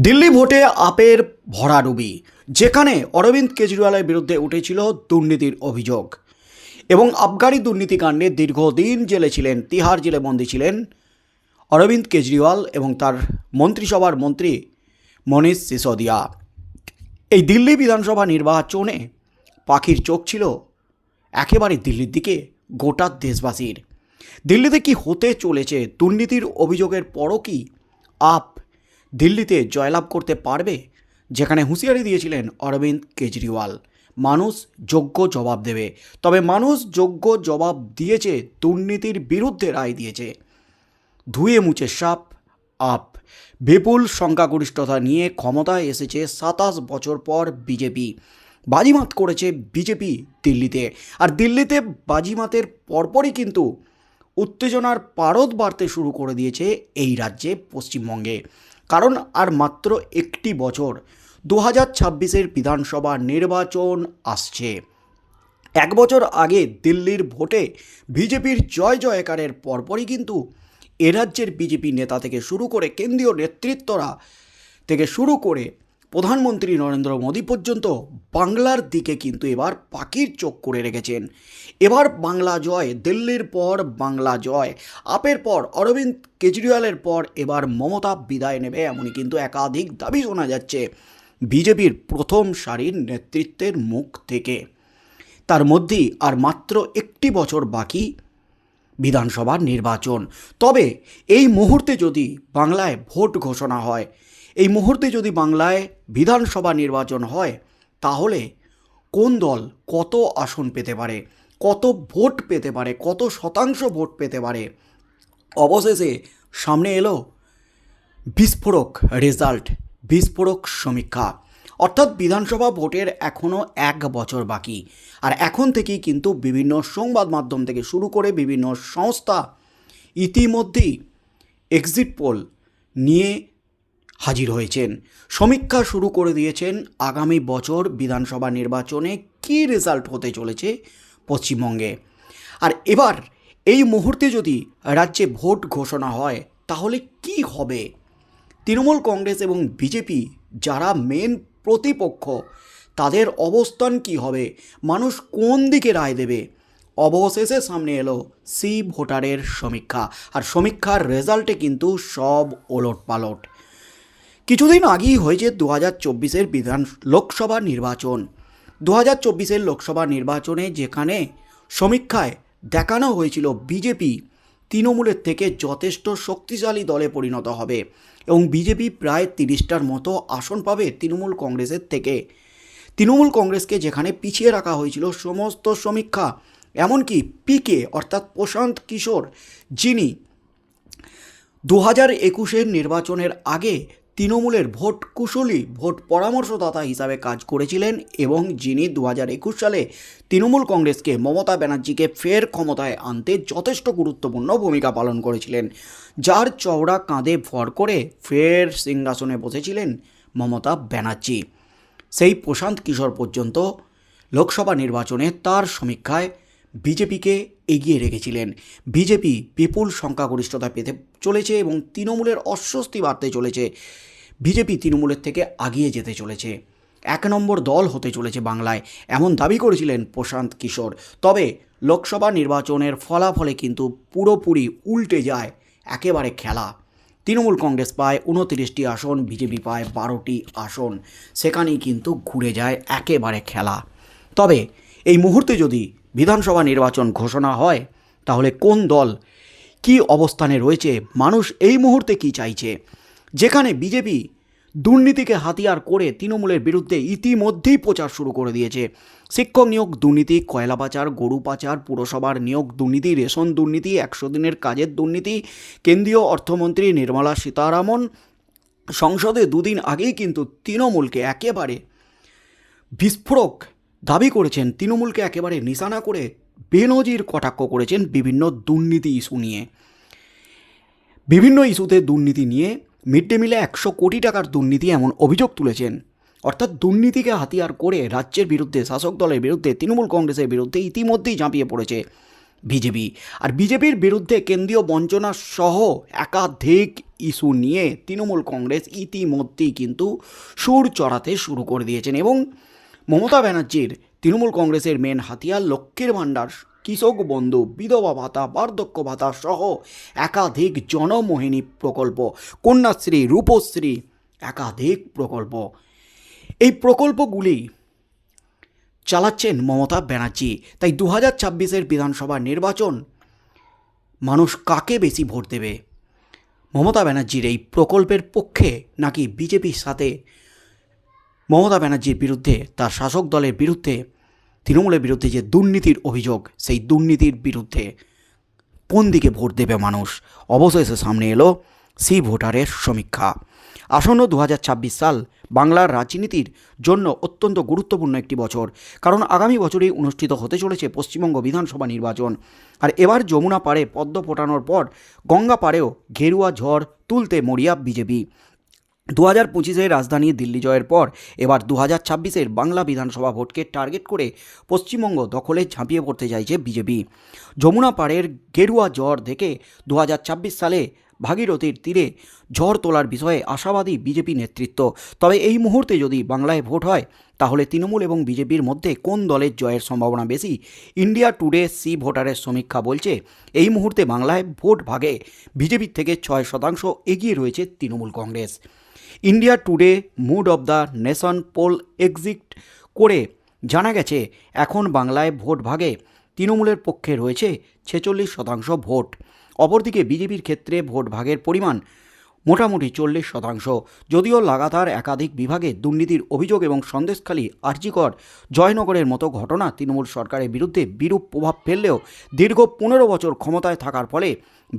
দিল্লি ভোটে আপের ভরা ভরাডুবি যেখানে অরবিন্দ কেজরিওয়ালের বিরুদ্ধে উঠেছিল দুর্নীতির অভিযোগ। এবং আবগারি দুর্নীতিকাণ্ডে দীর্ঘদিন জেলে ছিলেন, তিহার জেলে বন্দী ছিলেন অরবিন্দ কেজরিওয়াল এবং তার মন্ত্রিসভার মন্ত্রী মনীষ সিসোদিয়া। এই দিল্লি বিধানসভা নির্বাচনে পাখির চোখ ছিল একেবারে দিল্লির দিকে, গোটা দেশবাসীর। দিল্লিতে কি হতে চলেছে, দুর্নীতির অভিযোগের পরও কি আপ দিল্লিতে জয়লাভ করতে পারবে? যেখানে হুঁশিয়ারি দিয়েছিলেন অরবিন্দ কেজরিওয়াল। মানুষ যোগ্য জবাব দেবে। তবে মানুষ যোগ্য জবাব দিয়েছে, দুর্নীতির বিরুদ্ধে রায় দিয়েছে। ধুয়ে মুছে সাপ, আপ। বিপুল সংখ্যাগরিষ্ঠতা নিয়ে ক্ষমতায় এসেছে সাতাশ বছর পর বিজেপি। বাজিমাত করেছে বিজেপি দিল্লিতে। আর দিল্লিতে বাজিমাতের পরপরই কিন্তু উত্তেজনার পারদ বাড়তে শুরু করে দিয়েছে এই রাজ্যে পশ্চিমবঙ্গে। কারণ আর মাত্র একটি বছর দু হাজার ছাব্বিশের বিধানসভা নির্বাচন আসছে। এক বছর আগে দিল্লির ভোটে বিজেপির জয় জয়কারের পরপরই কিন্তু এ রাজ্যের বিজেপি নেতা থেকে শুরু করে কেন্দ্রীয় নেতৃত্বরা থেকে শুরু করে প্রধানমন্ত্রী নরেন্দ্র মোদী পর্যন্ত বাংলার দিকে কিন্তু এবার পাখির চোখ করে রেখেছেন। এবার বাংলা জয়, দিল্লির পর বাংলা জয়, আপের পর অরবিন্দ কেজরিওয়ালের পর এবার মমতা বিদায় নেবে এমনই কিন্তু একাধিক দাবি শোনা যাচ্ছে বিজেপির প্রথম সারির নেতৃত্বের মুখ থেকে। তার মধ্যেই আর মাত্র একটি বছর বাকি বিধানসভার নির্বাচন। তবে এই মুহূর্তে যদি বাংলায় ভোট ঘোষণা হয় এই মুহূর্তে যদি বাংলায় বিধানসভা নির্বাচন হয়, তাহলে কোন দল কত আসন পেতে পারে, কত ভোট পেতে পারে, কত শতাংশ ভোট পেতে পারে? অবশেষে সামনে এলো বিস্ফোরক রেজাল্ট, বিস্ফোরক সমীক্ষা। অর্থাৎ বিধানসভা ভোটের এখনও এক বছর বাকি। আর এখন থেকেই কিন্তু বিভিন্ন সংবাদ মাধ্যম থেকে শুরু করে বিভিন্ন সংস্থা ইতিমধ্যেই এক্সিট পোল নিয়ে হাজির হয়েছেন। সমীক্ষা শুরু করে দিয়েছেন আগামী বছর বিধানসভা নির্বাচনে কী রেজাল্ট হতে চলেছে পশ্চিমবঙ্গে। আর এবার এই মুহূর্তে যদি রাজ্যে ভোট ঘোষণা হয়, তাহলে কি হবে? তৃণমূল কংগ্রেস এবং বিজেপি যারা মেন প্রতিপক্ষ, তাদের অবস্থান কি হবে? মানুষ কোন দিকে রায় দেবে? অবশেষে সামনে এলো সি ভোটারের সমীক্ষা। আর সমীক্ষার রেজাল্টে কিন্তু সব ওলট পালট কিছুদিন আগেই হয়েছে দু হাজার চব্বিশের বিধান লোকসভা নির্বাচন। দু হাজার চব্বিশের লোকসভা নির্বাচনে যেখানে সমীক্ষায় দেখানো হয়েছিল বিজেপি তৃণমূলের থেকে যথেষ্ট শক্তিশালী দলে পরিণত হবে এবং বিজেপি প্রায় তিরিশটার মতো আসন পাবে তৃণমূল কংগ্রেসের থেকে। তৃণমূল কংগ্রেসকে যেখানে পিছিয়ে রাখা হয়েছিল সমস্ত সমীক্ষা, এমনকি পিকে, অর্থাৎ প্রশান্ত কিশোর, যিনি দু হাজার একুশের নির্বাচনের আগে তৃণমূলের ভোট কুশলী, ভোট পরামর্শদাতা হিসাবে কাজ করেছিলেন এবং যিনি দু একুশ সালে তৃণমূল কংগ্রেসকে মমতা ব্যানার্জিকে ফের ক্ষমতায় আনতে যথেষ্ট গুরুত্বপূর্ণ ভূমিকা পালন করেছিলেন, যার চওড়া কাঁধে ভর করে ফের সিংহাসনে বসেছিলেন মমতা ব্যানার্জি। সেই প্রশান্ত কিশোর পর্যন্ত লোকসভা নির্বাচনে তার সমীক্ষায় বিজেপিকে এগিয়ে রেখেছিলেন। বিজেপি বিপুল সংখ্যাগরিষ্ঠতা পেতে চলেছে এবং তৃণমূলের অস্বস্তি বাড়তে চলেছে। বিজেপি তৃণমূলের থেকে আগিয়ে যেতে চলেছে। এক নম্বর দল হতে চলেছে বাংলায়, এমন দাবি করেছিলেন প্রশান্ত কিশোর। তবে লোকসভা নির্বাচনের ফলাফলে কিন্তু পুরোপুরি উল্টে যায় একেবারে খেলা। তৃণমূল কংগ্রেস পায় উনতিরিশটি আসন, বিজেপি পায় বারোটি আসন। সেখানেই কিন্তু ঘুরে যায় একেবারে খেলা। তবে এই মুহূর্তে যদি বিধানসভা নির্বাচন ঘোষণা হয়, তাহলে কোন দল কি অবস্থানে রয়েছে, মানুষ এই মুহূর্তে কি চাইছে? যেখানে বিজেপি দুর্নীতিকে হাতিয়ার করে তৃণমূলের বিরুদ্ধে ইতিমধ্যেই প্রচার শুরু করে দিয়েছে। শিক্ষক নিয়োগ দুর্নীতি, কয়লা পাচার, গরু পাচার, পুরসভার নিয়োগ দুর্নীতি, রেশন দুর্নীতি, একশো দিনের কাজের দুর্নীতি, কেন্দ্রীয় অর্থমন্ত্রী নির্মলা সীতারামন সংসদে দুদিন আগেই কিন্তু তৃণমূলকে একেবারে বিস্ফোরক দাবি করেছেন, তৃণমূলকে একেবারে নিশানা করে বেনজির কটাক্ষ করেছেন বিভিন্ন দুর্নীতি ইস্যু নিয়ে। বিভিন্ন ইস্যুতে দুর্নীতি নিয়ে মিড ডে মিলে একশো কোটি টাকার দুর্নীতি এমন অভিযোগ তুলেছেন। অর্থাৎ দুর্নীতিকে হাতিয়ার করে রাজ্যের বিরুদ্ধে, শাসক দলের বিরুদ্ধে, তৃণমূল কংগ্রেসের বিরুদ্ধে ইতিমধ্যেই ঝাঁপিয়ে পড়েছে বিজেপি। আর বিজেপির বিরুদ্ধে কেন্দ্রীয় বঞ্চনা সহ একাধিক ইস্যু নিয়ে তৃণমূল কংগ্রেস ইতিমধ্যেই কিন্তু সুর চড়াতে শুরু করে দিয়েছেন এবং মমতা ব্যানার্জির তৃণমূল কংগ্রেসের মেন হাতিয়ার লক্ষ্মীর ভাণ্ডার, কৃষক বন্ধু, বিধবা ভাতা, বার্ধক্য ভাতা সহ একাধিক জনমোহিনী প্রকল্প, কন্যাশ্রী, রূপশ্রী, একাধিক প্রকল্প। এই প্রকল্পগুলি চালাচ্ছেন মমতা ব্যানার্জি। তাই দু হাজার ছাব্বিশের বিধানসভা নির্বাচন মানুষ কাকে বেশি ভোট দেবে? মমতা ব্যানার্জির এই প্রকল্পের পক্ষে নাকি বিজেপির সাথে মমতা ব্যানার্জির বিরুদ্ধে, তার শাসক দলের বিরুদ্ধে, তৃণমূলের বিরুদ্ধে যে দুর্নীতির অভিযোগ, সেই দুর্নীতির বিরুদ্ধে কোন দিকে ভোট দেবে মানুষ? অবশেষে সামনে এলো সি ভোটারের সমীক্ষা। আসন্ন দু হাজার ছাব্বিশ সাল বাংলার রাজনীতির জন্য অত্যন্ত গুরুত্বপূর্ণ একটি বছর। কারণ আগামী বছরেই অনুষ্ঠিত হতে চলেছে পশ্চিমবঙ্গ বিধানসভা নির্বাচন। আর এবার যমুনা পাড়ে পদ্ম ফোটানোর পর গঙ্গা পাড়েও ঘেরুয়া ঝড় তুলতে মরিয়া বিজেপি। দু হাজার পঁচিশে রাজধানী দিল্লি জয়ের পর এবার দু হাজার ছাব্বিশের বাংলা বিধানসভা ভোটকে টার্গেট করে পশ্চিমবঙ্গ দখলে ঝাঁপিয়ে পড়তে চাইছে বিজেপি। যমুনা পাড়ের গেরুয়া জ্বর দেখে দু সালে ভাগীরথীর তীরে ঝড় তোলার বিষয়ে আশাবাদী বিজেপি নেতৃত্ব। তবে এই মুহূর্তে যদি বাংলায় ভোট হয়, তাহলে তৃণমূল এবং বিজেপির মধ্যে কোন দলের জয়ের সম্ভাবনা বেশি? ইন্ডিয়া টুডে সি ভোটারের সমীক্ষা বলছে, এই মুহূর্তে বাংলায় ভোট ভাগে বিজেপির থেকে ছয় শতাংশ এগিয়ে রয়েছে Trinamool Congress. India Today mood of the nation poll exit করে জানা গেছে, এখন বাংলায় ভোট ভাগে তৃণমূলের পক্ষে রয়েছে ছেচল্লিশ শতাংশ ভোট। অপরদিকে বিজেপির ক্ষেত্রে ভোট ভাগের পরিমাণ মোটামুটি চল্লিশ শতাংশ। যদিও লাগাতার একাধিক বিভাগে দুর্নীতির অভিযোগ এবং সন্দেশখালী আর্জিকর জয়নগরের মতো ঘটনা তৃণমূল সরকারের বিরুদ্ধে বিরূপ প্রভাব ফেললেও দীর্ঘ পনেরো বছর ক্ষমতায় থাকার ফলে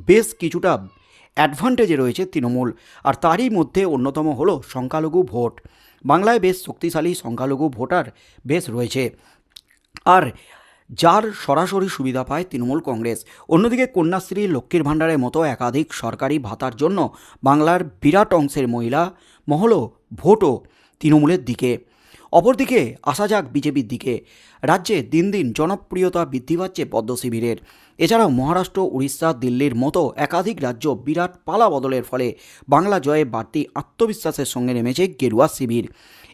বেশ কিছুটা অ্যাডভান্টেজে রয়েছে তৃণমূল, আর তারই মধ্যে অন্যতম হল সংখ্যালঘু ভোট। বাংলায় বেশ শক্তিশালী সংখ্যালঘু ভোটার বেশ রয়েছে। আর যার সরাসরি সুবিধা পায় তৃণমূল কংগ্রেস। অন্যদিকে কন্যাশ্রী লক্ষ্মীর ভাণ্ডারের মতো একাধিক সরকারি ভাতার জন্য বাংলার বিরাট অংশের মহিলা মহলও ভোটও তৃণমূলের দিকে। অপরদিকে আসা যাক বিজেপির দিকে। রাজ্যে দিন দিন জনপ্রিয়তা বৃদ্ধি পাচ্ছে পদ্ম শিবিরের এছাড়াও মহারাষ্ট্র, উড়িষ্যা, দিল্লির মতো একাধিক রাজ্য বিরাট পালা বদলের ফলে বাংলা জয়ে বাড়তি আত্মবিশ্বাসের সঙ্গে নেমেছে গেরুয়া শিবির।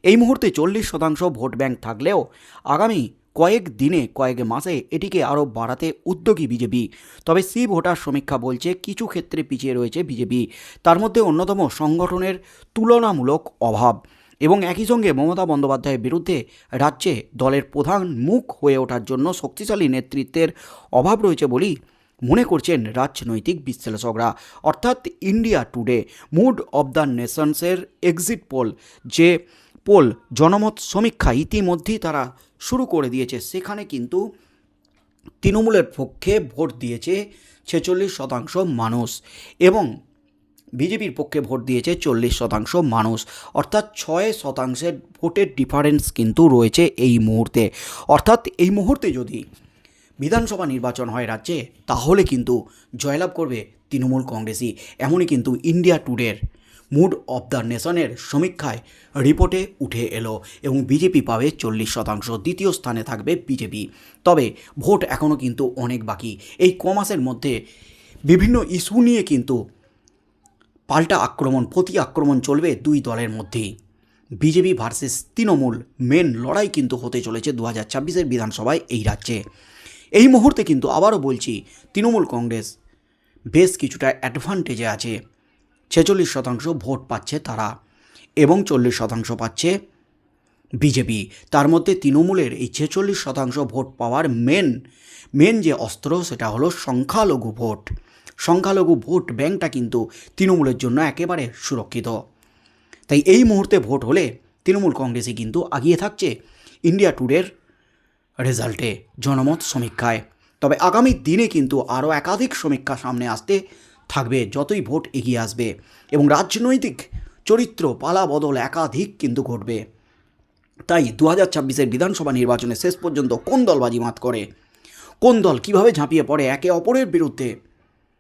এই মুহূর্তে চল্লিশ শতাংশ ভোট ব্যাংক থাকলেও আগামী কয়েক দিনে, কয়েক মাসে এটিকে আরও বাড়াতে উদ্যোগী বিজেপি। তবে সি ভোটার সমীক্ষা বলছে কিছু ক্ষেত্রে পিছিয়ে রয়েছে বিজেপি। তার মধ্যে অন্যতম সংগঠনের তুলনামূলক অভাব। এবং একই সঙ্গে মমতা বন্দ্যোপাধ্যায়ের বিরুদ্ধে রাজ্যে দলের প্রধান মুখ হয়ে ওঠার জন্য শক্তিশালী নেতৃত্বের অভাব রয়েছে বলেই মনে করছেন রাজনৈতিক বিশ্লেষকরা। অর্থাৎ India Today mood of the নেশনসের exit poll, যে পোল জনমত সমীক্ষা ইতিমধ্যেই তারা শুরু করে দিয়েছে, সেখানে কিন্তু তৃণমূলের পক্ষে ভোট দিয়েছে ছেচল্লিশ শতাংশ মানুষ এবং বিজেপির পক্ষে ভোট দিয়েছে চল্লিশ শতাংশ মানুষ। অর্থাৎ ছয় শতাংশের ভোটের ডিফারেন্স কিন্তু রয়েছে এই মুহূর্তে। অর্থাৎ এই মুহূর্তে যদি বিধানসভা নির্বাচন হয় রাজ্যে, তাহলে কিন্তু জয়লাভ করবে তৃণমূল কংগ্রেসই। এমনই কিন্তু ইন্ডিয়া টুডের মুড অব দ্য নেশনের সমীক্ষায় রিপোর্টে উঠে এলো এবং বিজেপি পাবে চল্লিশ শতাংশ, দ্বিতীয় স্থানে থাকবে বিজেপি। তবে ভোট এখনও কিন্তু অনেক বাকি। এই ক মাসের মধ্যে বিভিন্ন ইস্যু নিয়ে কিন্তু পাল্টা আক্রমণ, প্রতি আক্রমণ চলবে দুই দলের মধ্যেই বিজেপি ভার্সেস তৃণমূল মেন লড়াই কিন্তু হতে চলেছে দু হাজার ছাব্বিশের বিধানসভায় এই রাজ্যে। এই মুহূর্তে কিন্তু আবারও বলছি, তৃণমূল কংগ্রেস বেশ কিছুটা অ্যাডভান্টেজে আছে। ছেচল্লিশ শতাংশ ভোট পাচ্ছে তারা এবং চল্লিশ শতাংশ পাচ্ছে বিজেপি। তার মধ্যে তৃণমূলের এই ছেচল্লিশ শতাংশ ভোট পাওয়ার মেন মেন যে অস্ত্র সেটা হলো সংখ্যালঘু ভোট। সংখ্যালঘু ভোট ব্যাংকটা কিন্তু তৃণমূলের জন্য একেবারে সুরক্ষিত। তাই এই মুহূর্তে ভোট হলে তৃণমূল কংগ্রেসই কিন্তু আগিয়ে থাকছে ইন্ডিয়া টুডের রেজাল্টে জনমত সমীক্ষায়। তবে আগামী দিনে কিন্তু আরও একাধিক সমীক্ষা সামনে আসতে থাকবে যতই ভোট এগিয়ে আসবে এবং রাজনৈতিক চরিত্র পালা বদল একাধিক কিন্তু ঘটবে। তাই দু হাজার ছাব্বিশের বিধানসভা নির্বাচনে শেষ পর্যন্ত কোন দল বাজিমাত করে? কোন দল কীভাবে ঝাঁপিয়ে পড়ে? একে অপরের বিরুদ্ধে